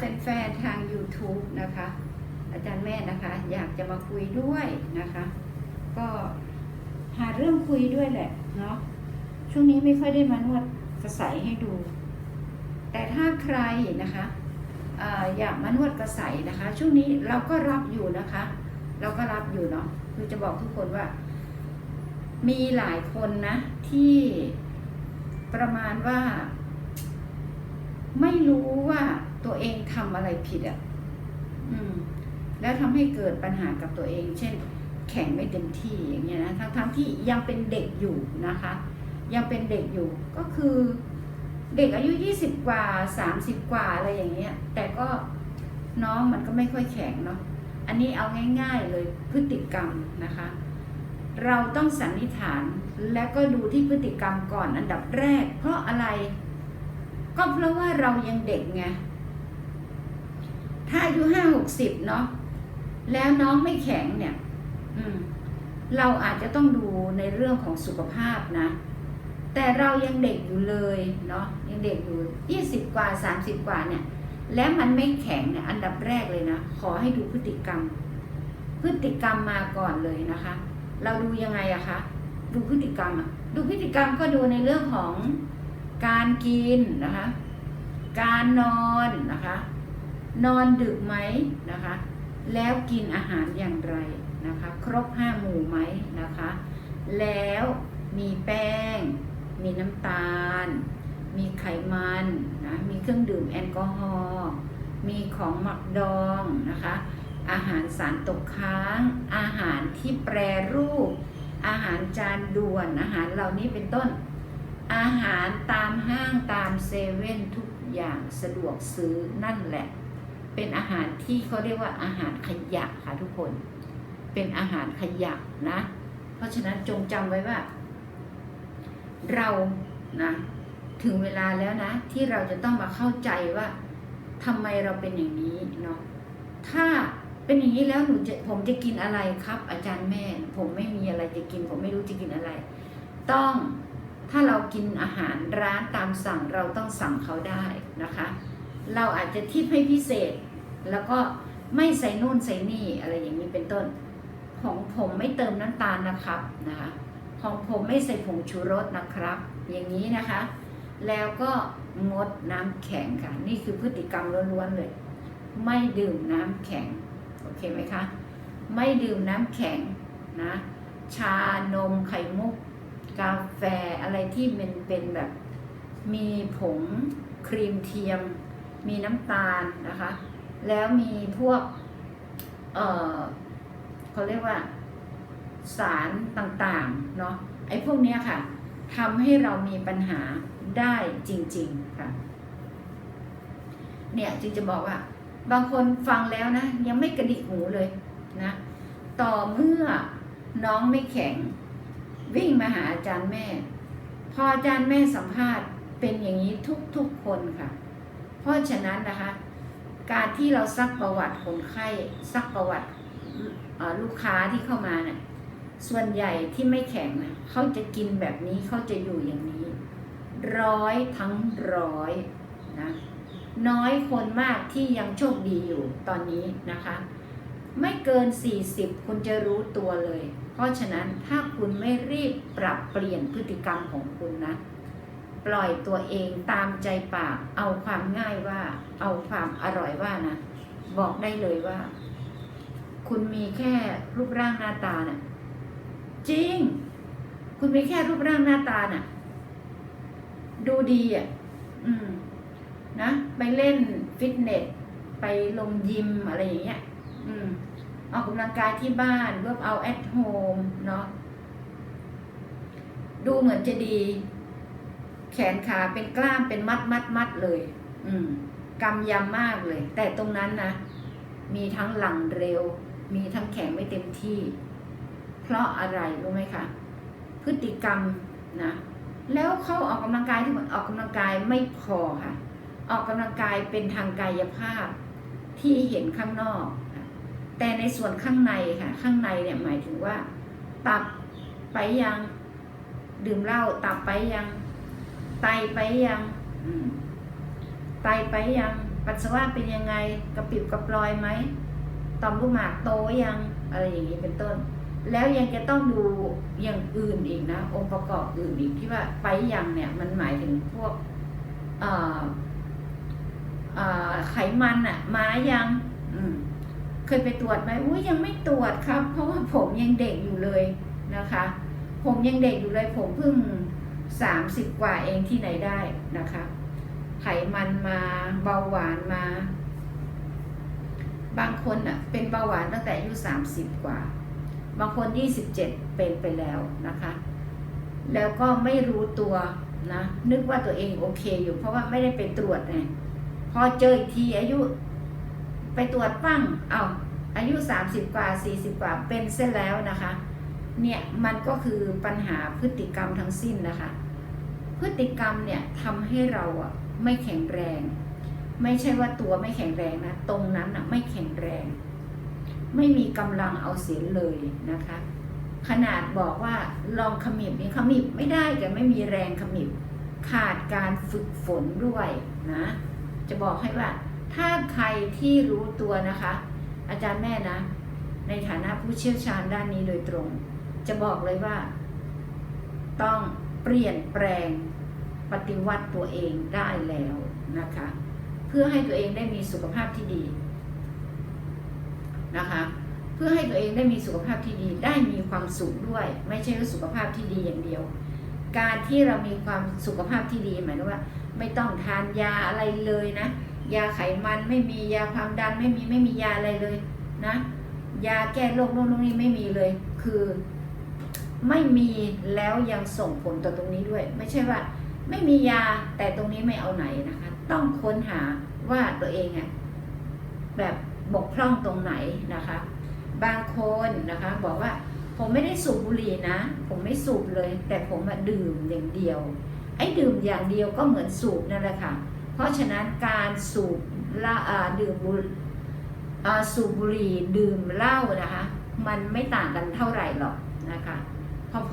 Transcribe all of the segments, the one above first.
แฟนๆทาง YouTube นะคะ อาจารย์แม่นะคะ อยากจะมาคุยด้วยนะคะ ก็หาเรื่องคุยด้วยแหละเนาะช่วงนี้ไม่ค่อยได้มานวดกระใสให้ดู แต่ถ้าใครนะคะออยากมานวดกระใสนะคะ ช่วงนี้เราก็รับอยู่นะคะ เราก็รับอยู่เนาะคือจะบอกทุกคนว่า มีหลายคนนะ ที่ประมาณว่า ไม่รู้ว่า ตัวเองทำอะไรผิดอะ่ะอืม แล้วทำให้เกิดปัญหากับตัวเอง เช่น แข่งไม่เต็มที่อย่างเงี้ยนะทั้งทั้งที่ยังเป็นเด็กอยู่นะคะ ยังเป็นเด็กอยู่ก็คือ เด็กอายุยี่สิบกว่าสามสิบกว่าอะไรอย่างเงี้ย แต่ก็น้องมันก็ไม่ค่อยแข็งเนาะอันนี้เอาง่าย ๆเลยพฤติกรรมนะคะ เราต้องสันนิษฐานและก็ดูที่พฤติกรรมก่อนอันดับแรก เพราะอะไร ก็เพราะว่าเรายังเด็กไง ถ้าอายุห้าหกสิบเนาะแล้วน้องไม่แข็งเนี่ยอืมเราอาจจะต้องดูในเรื่องของสุขภาพนะ แต่เรายังเด็กอยู่เลยเนาะยังเด็กอยู่ยี่สิบกว่าสามสิบกว่าเนี่ย แล้วมันไม่แข็งเนี่ยอันดับแรกเลยนะ ขอให้ดูพฤติกรรม พฤติกรรมมาก่อนเลยนะคะ เราดูยังไงอะคะดูพฤติกรรมอะดูพฤติกรรมก็ดูในเรื่องของการกินนะคะ การนอนนะคะ นอนดึกไหมนะคะ แล้วกินอาหารอย่างไรนะคะ ครบห้าหมู่ไหมนะคะ แล้วมีแป้ง มีน้ำตาล มีไขมันนะมีเครื่องดื่มแอลกอฮอล์มีของหมักดองนะคะ อาหารสารตกค้าง อาหารที่แปรรูป อาหารจานด่วน อาหารเหล่านี้เป็นต้น อาหารตามห้างตามเซเว่นทุกอย่างสะดวกซื้อนั่นแหละ เป็นอาหารที่เขาเรียกว่าอาหารขยะค่ะทุกคน เป็นอาหารขยะนะ เพราะฉะนั้นจงจำไว้ว่า เรานะถึงเวลาแล้วนะ ที่เราจะต้องมาเข้าใจว่าทำไมเราเป็นอย่างนี้เนาะถ้าเป็นอย่างนี้แล้วหนูจะผมจะกินอะไรครับ อาจารย์แม่ ผมไม่มีอะไรจะกิน ผมไม่รู้จะกินอะไร ต้องถ้าเรากินอาหารร้านตามสั่งเราต้องสั่งเขาได้นะคะ เราอาจจะทิปให้พิเศษ แล้วก็ไม่ใส่นู่นใส่นี่อะไรอย่างนี้เป็นต้น ของผมไม่เติมน้ำตาลนะครับนะคะของผมไม่ใส่ผงชูรสนะครับ อย่างนี้นะคะ แล้วก็งดน้ำแข็งค่ะ นี่คือพฤติกรรมล้วนๆเลย ไม่ดื่มน้ำแข็ง โอเคไหมคะ ไม่ดื่มน้ำแข็งนะ ชานมไข่มุก กาแฟอะไรที่มันเป็นแบบ มีผงครีมเทียม มีน้ำตาลนะคะ แล้วมีพวก เออเขาเรียกว่า สารต่างๆ เนาะไอ้พวกเนี้ยค่ะทำให้เรามีปัญหาได้จริง ๆ ค่ะ เนี่ยจึงจะบอกว่า บางคนฟังแล้วนะ ยังไม่กระดิกหูเลยนะ ต่อเมื่อน้องไม่แข็ง วิ่งมาหาอาจารย์แม่ พออาจารย์แม่สัมภาษณ์เป็นอย่างนี้ทุกๆคนค่ะ เพราะฉะนั้นนะคะ การที่เราซักประวัติคนไข้ซักประวัติลูกค้าที่เข้ามาเนี่ยส่วนใหญ่ที่ไม่แข็งนะเขาจะกินแบบนี้เขาจะอยู่อย่างนี้ ร้อยทั้งร้อยนะน้อยคนมากที่ยังโชคดีอยู่ตอนนี้นะคะ ไม่เกิน 40 คุณจะรู้ตัวเลย เพราะฉะนั้นถ้าคุณไม่รีบปรับเปลี่ยนพฤติกรรมของคุณนะ ปล่อยตัวเองตามใจปาก เอาความง่ายว่า เอาความอร่อยว่านะ บอกได้เลยว่า คุณมีแค่รูปร่างหน้าตาน่ะ จริง คุณมีแค่รูปร่างหน้าตาน่ะ ดูดีอะ อืม นะ ไปเล่นฟิตเนส ไปลงยิมอะไรอย่างเงี้ย อืม ออกกำลังกายที่บ้านเวิร์กเอาแอทโฮมเนาะ ดูเหมือนจะดี นขาเป็นกล้ามเป็นมัดมัดมัดเลย อืมกำยำมากเลย แต่ตรงนั้นนะมีทั้งหลังเร็ว มีทั้งแข็งไม่เต็มที่ เพราะอะไรรู้ไหมคะพฤติกรรมนะแล้วเขาออกกำลังกายที่ออกกำลังกายไม่พอค่ะ ออกกำลังกายเป็นทางกายภาพที่เห็นข้างนอก แต่ในส่วนข้างในค่ะ ข้างในเนี่ยหมายถึงว่า ตับไปยังดื่มเหล้าตับไปยัง ไตไปยังไตไปยังปัสสาวะเป็นยังไงกระปิบกระปลอยไหมต่อมลูกหมากโตยังอะไรอย่างนี้เป็นต้น แล้วยังจะต้องดูอย่างอื่นอีกนะ องค์ประกอบอื่นอีกที่ว่าไปยังเนี่ยมันหมายถึงพวกไขมันอะมายังอืเคยไปตรวจไหมอุ้ยยังไม่ตรวจครับ เพราะว่าผมยังเด็กอยู่เลยนะคะ ผมยังเด็กอยู่เลยผมเพิ่ง สามสิบกว่าเองที่ไหนได้นะคะ ไขมันมาเบาหวานมา บางคนอะเป็นเบาหวานตั้งแต่อายุสามสิบกว่า บางคนยี่สิบเจ็ดเป็นไปแล้วนะคะ แล้วก็ไม่รู้ตัวนะนึกว่าตัวเองโอเคอยู่ เพราะว่าไม่ได้ไปตรวจไงพอเจออีกทีอายุ ไปตรวจปั้งเอาอายุสามสิบกว่าสี่สิบกว่าเป็นเส้นแล้วนะคะ เนี่ยมันก็คือปัญหาพฤติกรรมทั้งสิ้นนะคะ พฤติกรรมเนี่ยทำให้เราอะไม่แข็งแรง ไม่ใช่ว่าตัวไม่แข็งแรงนะตรงนั้นอะไม่แข็งแรง ไม่มีกำลังเอาเสียเลยนะคะ ขนาดบอกว่าลองขมิบนี่ขมิบไม่ได้แต่ไม่มีแรงขมิบขาดการฝึกฝนด้วยนะจะบอกให้ว่า ถ้าใครที่รู้ตัวนะคะ อาจารย์แม่นะ ในฐานะผู้เชี่ยวชาญด้านนี้โดยตรง จะบอกเลยว่า ต้องเปลี่ยนแปลงปฏิวัติตัวเองได้แล้วนะคะ เพื่อให้ตัวเองได้มีสุขภาพที่ดีนะคะ เพื่อให้ตัวเองได้มีสุขภาพที่ดี ได้มีความสุขด้วย ไม่ใช่ว่าสุขภาพที่ดีอย่างเดียว การที่เรามีความสุขภาพที่ดีหมายถึงว่า ไม่ต้องทานยาอะไรเลยนะ ยาไขมันไม่มียาความดันไม่มีไม่มียาอะไรเลยนะ ยาแก้โรคโน่นโน่นนี่ไม่มีเลย คือ ไม่มีแล้วยังส่งผลต่อตรงนี้ด้วย ไม่ใช่ว่า ไม่มียาแต่ตรงนี้ไม่เอาไหนนะคะ ต้องค้นหาว่าตัวเองอะแบบบกพร่องตรงไหนนะคะ บางคนนะคะบอกว่าผมไม่ได้สูบบุหรี่นะ ผมไม่สูบเลย แต่ผมดื่มอย่างเดียว ไอ้ดื่มอย่างเดียวก็เหมือนสูบนั่นแหละค่ะ เพราะฉะนั้นการสูบละดื่มบุสูบบุหรี่ดื่มเหล้านะคะ มันไม่ต่างกันเท่าไหร่หรอกนะคะ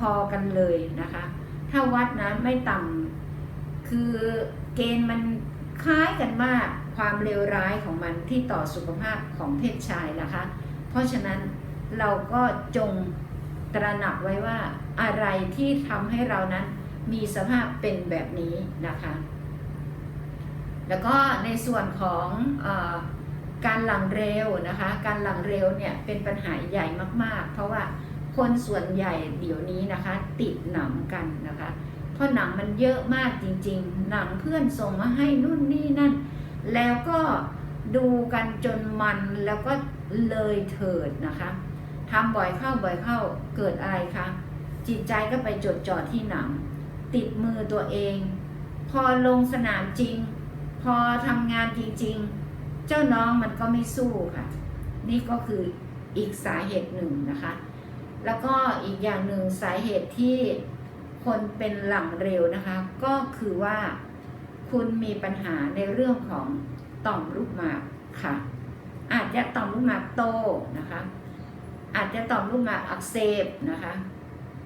พอๆกันเลยนะคะ ถ้าวัดนะไม่ต่ำคือเกณฑ์มันคล้ายกันมากความเลวร้ายของมันที่ต่อสุขภาพของเพศชายนะคะ เพราะฉะนั้นเราก็จงตระหนักไว้ว่าอะไรที่ทำให้เรานั้นมีสภาพเป็นแบบนี้นะคะ แล้วก็ในส่วนของอการหลังเร็วนะคะ การหลังเร็วเนี่ยเป็นปัญหาใหญ่มากๆ เพราะว่า คนส่วนใหญ่เดี๋ยวนี้นะคะ ติดหนังกันนะคะ เพราะหนังมันเยอะมากจริง ๆ หนังเพื่อนส่งมาให้นู่นนี่นั่น แล้วก็ดูกันจนมันแล้วก็เลยเถิดนะคะทำบ่อยเข้าบ่อยเข้าเกิดอะไรคะจิตใจก็ไปจดจ่อที่หนัง ติดมือตัวเอง พอลงสนามจริง พอทำงานจริง ๆ เจ้าน้องมันก็ไม่สู้ค่ะ นี่ก็คืออีกสาเหตุหนึ่งนะคะ แล้วก็อีกอย่างหนึ่งสาเหตุที่คนเป็นหลังเร็วนะคะ ก็คือว่าคุณมีปัญหาในเรื่องของต่อมลูกหมากค่ะ อาจจะต่อมลูกหมากโตนะคะ อาจจะต่อมลูกหมากอักเสบนะคะ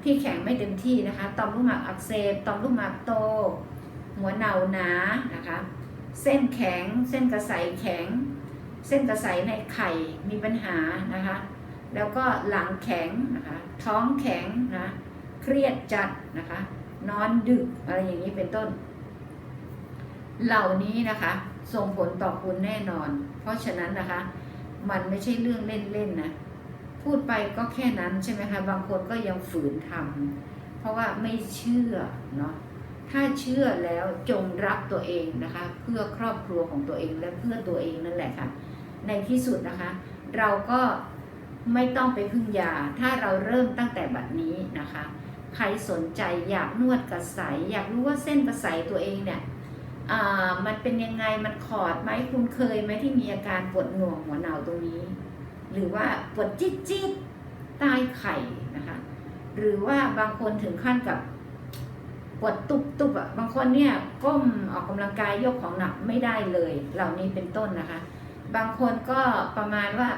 ที่แข็งไม่เต็มที่นะคะ ต่อมลูกหมากอักเสบต่อมลูกหมากโต หัวเน่าหนานะคะ เส้นแข็ง เส้นกระใสแข็ง เส้นกระใสในไข่มีปัญหานะคะ แล้วก็หลังแข็งนะคะท้องแข็งนะเครียดจัดนะคะ นอนดึกอะไรอย่างนี้เป็นต้น เหล่านี้นะคะ ส่งผลต่อคุณแน่นอน เพราะฉะนั้นนะคะ มันไม่ใช่เรื่องเล่นๆนะพูดไปก็แค่นั้นใช่ไหมคะบางคนก็ยังฝืนทำเพราะว่าไม่เชื่อเนาะถ้าเชื่อแล้วจงรักตัวเองนะคะ เพื่อครอบครัวของตัวเองและเพื่อตัวเองนั่นแหละค่ะ ในที่สุดนะคะ เราก็ ไม่ต้องไปพึ่งยา ถ้าเราเริ่มตั้งแต่บัดนี้นะคะ ใครสนใจอยากนวดกระใสอยากรู้ว่าเส้นกระใสตัวเองเนี่ยมันเป็นยังไงมันขอดไหมคุณเคยไหมที่มีอาการปวดหน่วงหัวเหนาตรงนี้ หรือว่าปวดจิ๊ดจิ๊ดใต้ไข่นะคะ หรือว่าบางคนถึงขั้นกับปวดตุบตุบอะบางคนเนี่ยก้มออกกำลังกายยกของหนักไม่ได้เลย เหล่านี้เป็นต้นนะคะ บางคนก็ประมาณว่า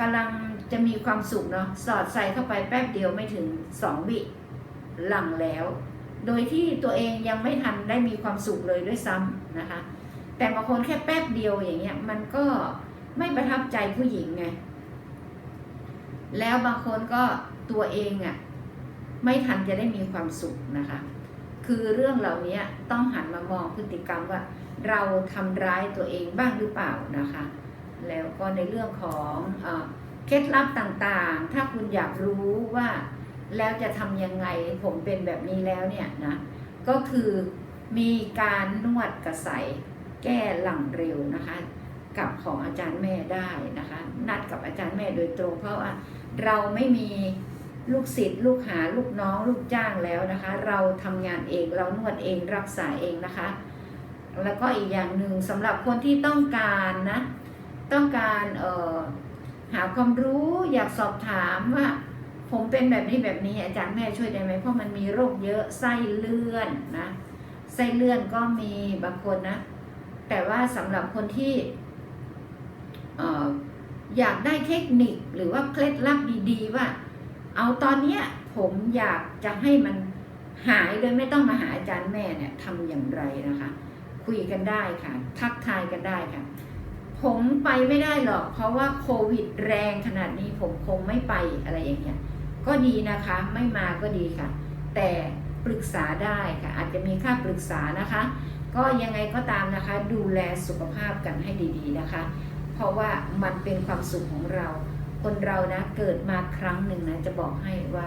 กำลังจะมีความสุขเนาะสอดใส่เข้าไปแป๊บเดียวไม่ถึงสองวิหลังแล้ว โดยที่ตัวเองยังไม่ทันได้มีความสุขเลยด้วยซ้ำนะคะ แต่บางคนแค่แป๊บเดียวอย่างเงี้ยมันก็ไม่ประทับใจผู้หญิงไงแล้วบางคนก็ตัวเองอะ่ะไม่ทันจะได้มีความสุขนะคะ คือเรื่องเหล่านี้ต้องหันมามองพฤติกรรมว่า เราทำร้ายตัวเองบ้างหรือเปล่านะคะ แล้วก็ในเรื่องของเอเคล็ดลับต่างๆ ถ้าคุณอยากรู้ว่าแล้วจะทำยังไงผมเป็นแบบนี้แล้วเนี่ยนะก็คือมีการนวดกระใสแก้หลังเร็วนะคะ กับของอาจารย์แม่ได้นะคะ นัดกับอาจารย์แม่โดยตรง เพราะว่าเราไม่มีลูกศิษย์ลูกหาลูกน้องลูกจ้างแล้วนะคะ เราทำงานเองเรานวดเองรักษาเองนะคะ แล้วก็อีกอย่างหนึ่งสำหรับคนที่ต้องการนะ ต้องการหาความรู้อยากสอบถามว่า ผมเป็นแบบนี้แบบนี้อาจารย์แม่ช่วยได้ไหมเพราะมันมีโรคเยอะไส้เลื่อนนะไส้เลื่อนก็มีบางคนนะ แต่ว่าสำหรับคนที่เอ่ออยากได้เทคนิคหรือว่าเคล็ดลับดีๆว่า เอาตอนเนี้ยผมอยากจะให้มันหายโดยไม่ต้องมาหาอาจารย์แม่เนี่ยทำอย่างไรนะคะ คุยกันได้ค่ะ ทักทายกันได้ค่ะ ผมไปไม่ได้หรอก เพราะว่าโควิดแรงขนาดนี้ผมคงไม่ไปอะไรอย่างเงี้ยก็ดีนะคะไม่มาก็ดีค่ะ แต่ปรึกษาได้ค่ะ อาจจะมีค่าปรึกษานะคะ ก็ยังไงก็ตามนะคะ ดูแลสุขภาพกันให้ดีๆนะคะ เพราะว่ามันเป็นความสุขของเรา คนเรานะเกิดมาครั้งหนึ่งนะจะบอกให้ว่า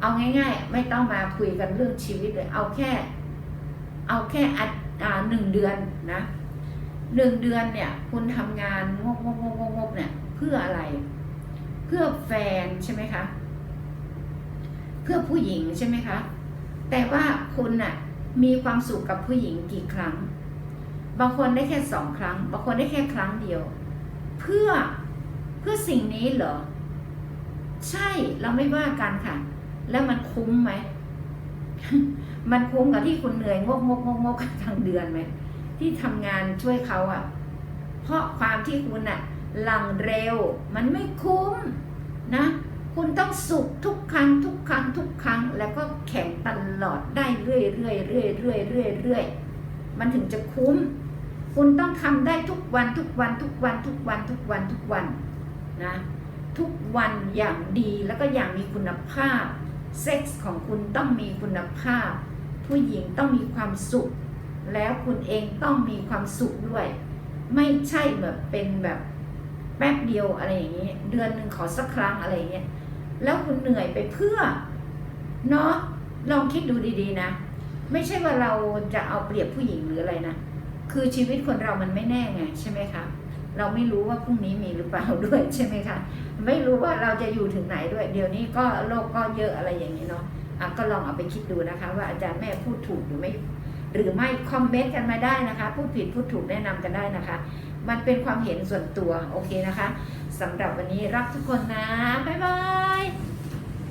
เอาง่าย ๆ ไม่ต้องมาคุยกันเรื่องชีวิตเลยเอาแค่ เอาแค่อัดอ่าหนึ่งเดือนนะ หนึ่งเดือนเนี่ย คุณทำงานงกงกงกงกเนี่ย เพื่ออะไร เพื่อแฟนใช่ไหมคะ เพื่อผู้หญิงใช่ไหมคะ แต่ว่าคุณน่ะมีความสุขกับผู้หญิงกี่ครั้ง บางคนได้แค่สองครั้ง บางคนได้แค่ครั้งเดียว เพื่อเพื่อสิ่งนี้เหรอ ใช่เราไม่ว่ากันค่ะ แล้วมันคุ้มไหม มันคุ้มกับที่คุณเหนื่อยงกงกงกงกทั้งเดือนไหม ที่ทำงานช่วยเขาอะ่ะ เพราะความที่คุณอะ่ะหลังเร็ว มันไม่คุ้มนะ คุณต้องสุขทุกครั้งทุกครั้งทุกครั้ง แล้วก็แข่งตลอดได้เรื่อยเรื่อยเรื่อยเรื่อยเรื่อยเรื่อยมันถึงจะคุ้ม คุณต้องทำได้ทุกวันทุกวันทุกวันทุกวันทุกวันทุกวันนะทุกวันอย่างดีแล้วก็อย่างมีคุณภาพ เซ็กส์ของคุณต้องมีคุณภาพ ผู้หญิงต้องมีความสุข แล้วคุณเองต้องมีความสุขด้วย ไม่ใช่แบบเป็นแบบแป๊บเดียวอะไรอย่างนี้ เดือนหนึ่งขอสักครั้งอะไรอย่างเงี้ยแล้วคุณเหนื่อยไปเพื่อเนาะลองคิดดูดีๆนะ ไม่ใช่ว่าเราจะเอาเปรียบผู้หญิงหรืออะไรนะ คือชีวิตคนเรามันไม่แน่ไงใช่ไหมคะเราไม่รู้ว่าพรุ่งนี้มีหรือเปล่าด้วยใช่ไหมคะไม่รู้ว่าเราจะอยู่ถึงไหนด้วย เดี๋ยวนี้ก็โลกก็เยอะอะไรอย่างนี้เนาะอะก็ลองเอาไปคิดดูนะคะ ว่าอาจารย์แม่พูดถูกหรือไม่ หรือไม่คอมเมนต์กันมาได้นะคะพูดผิดพูดถูกแนะนำกันได้นะคะ มันเป็นความเห็นส่วนตัวโอเคนะคะสำหรับวันนี้รักทุกคนนะบ๊ายบาย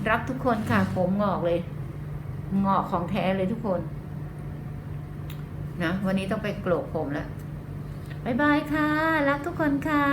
รักทุกคนค่ะผมงอกเลย งอกของแท้เลยทุกคนนะวันนี้ต้องไปโกรกผมแล้วบ๊ายบายค่ะ รักทุกคนค่ะ